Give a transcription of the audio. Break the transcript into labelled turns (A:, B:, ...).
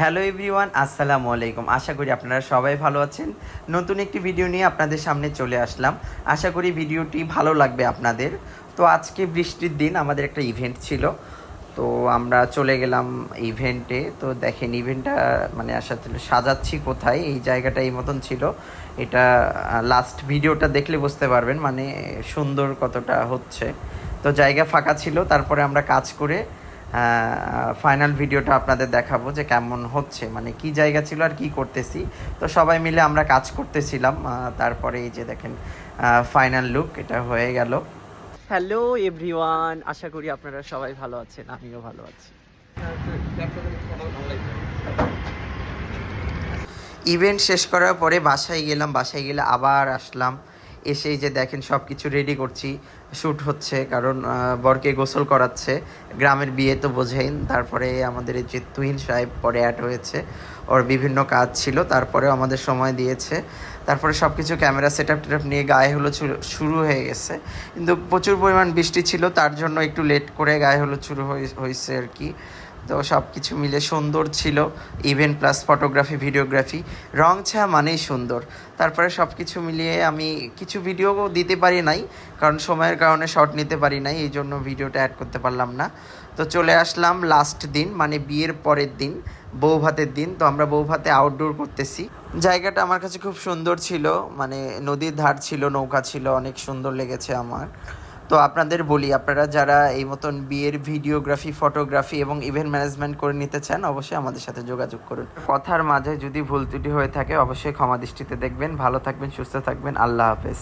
A: Hello everyone, আসসালামু আলাইকুম। আশা করি আপনারা সবাই ভালো আছেন। নতুন একটি ভিডিও নিয়ে আপনাদের সামনে চলে আসলাম। আশা করি ভিডিওটি ভালো লাগবে আপনাদের। তো আজকে বৃষ্টির দিন, আমাদের একটা ইভেন্ট ছিল। তো আমরা চলে গেলাম ইভেন্টে তো দেখেন ইভেন্টটা মানে আসলে সাজাচ্ছি কোথায়, এই জায়গাটা এই মতন ছিল। এটা লাস্ট ভিডিওটা দেখলে বুঝতে পারবেন মানে সুন্দর কতটা হচ্ছে। তো জায়গা ফাঁকা ছিল, তারপরে আমরা কাজ করে ফাইনাল ভিডিওটা আপনাদের দেখাবো যে কেমন হচ্ছে মানে কি জায়গা ছিল আর কি করতেছি। তো সবাই মিলে আমরা কাজ করতেছিলাম তারপরে এই যে দেখেন ফাইনাল লুক এটা হয়ে গেল। হ্যালো এভরিওয়ান আশা করি আপনারা সবাই ভালো আছেন আমিও ভালো আছি। ইভেন্ট শেষ করার পরে বাসায় গেলাম বাসায় গেলে আবার আসলাম। এসেই যে দেখেন সব কিছু রেডি করছি। শ্যুট হচ্ছে, কারণ বরকে গোসল করাচ্ছে। গ্রামের বিয়ে তো বোঝেন, তারপরে আমাদের যে তুহিন সাহেব পরে অ্যাড হয়েছে। ওর বিভিন্ন কাজ ছিল, তারপরেও আমাদের সময় দিয়েছে। তারপরে সব কিছু ক্যামেরা সেট আপ টেটআপ নিয়ে গায়ে হলুদ শুরু- হয়ে গেছে। কিন্তু প্রচুর পরিমাণ বৃষ্টি ছিল, তার জন্য একটু লেট করে গায়ে হলুদ শুরু হয়ে- হয়েছে আর কি। তো সব কিছু মিলে সুন্দর ছিল। ইভেন্ট প্লাস ফটোগ্রাফি ভিডিওগ্রাফি রং ছায়া মানেই সুন্দর। তারপরে সব কিছু মিলিয়ে আমি কিছু ভিডিও দিতে পারি নাই, কারণ সময়ের কারণে শর্ট নিতে পারি নাই, এই জন্য ভিডিওটা অ্যাড করতে পারলাম না। তো চলে আসলাম লাস্ট দিন মানে বিয়ের পরের দিন বউ ভাতের দিন। তো আমরা বউ ভাতে আউটডোর করতেছি। জায়গাটা আমার কাছে খুব সুন্দর ছিল মানে নদীর ধার ছিল, নৌকা ছিল, অনেক সুন্দর লেগেছে আমার। তো আপনাদের বলি, আপনারা যারা এই মতন বিয়ের ভিডিওগ্রাফি, ফটোগ্রাফি এবং ইভেন্ট ম্যানেজমেন্ট করে নিতে চান, অবশ্যই আমাদের সাথে যোগাযোগ করুন। কথার মাঝে যদি ভুল ত্রুটি হয়ে থাকে, অবশ্যই ক্ষমা দৃষ্টিতে দেখবেন। ভালো থাকবেন, সুস্থ থাকবেন। আল্লাহ হাফেজ।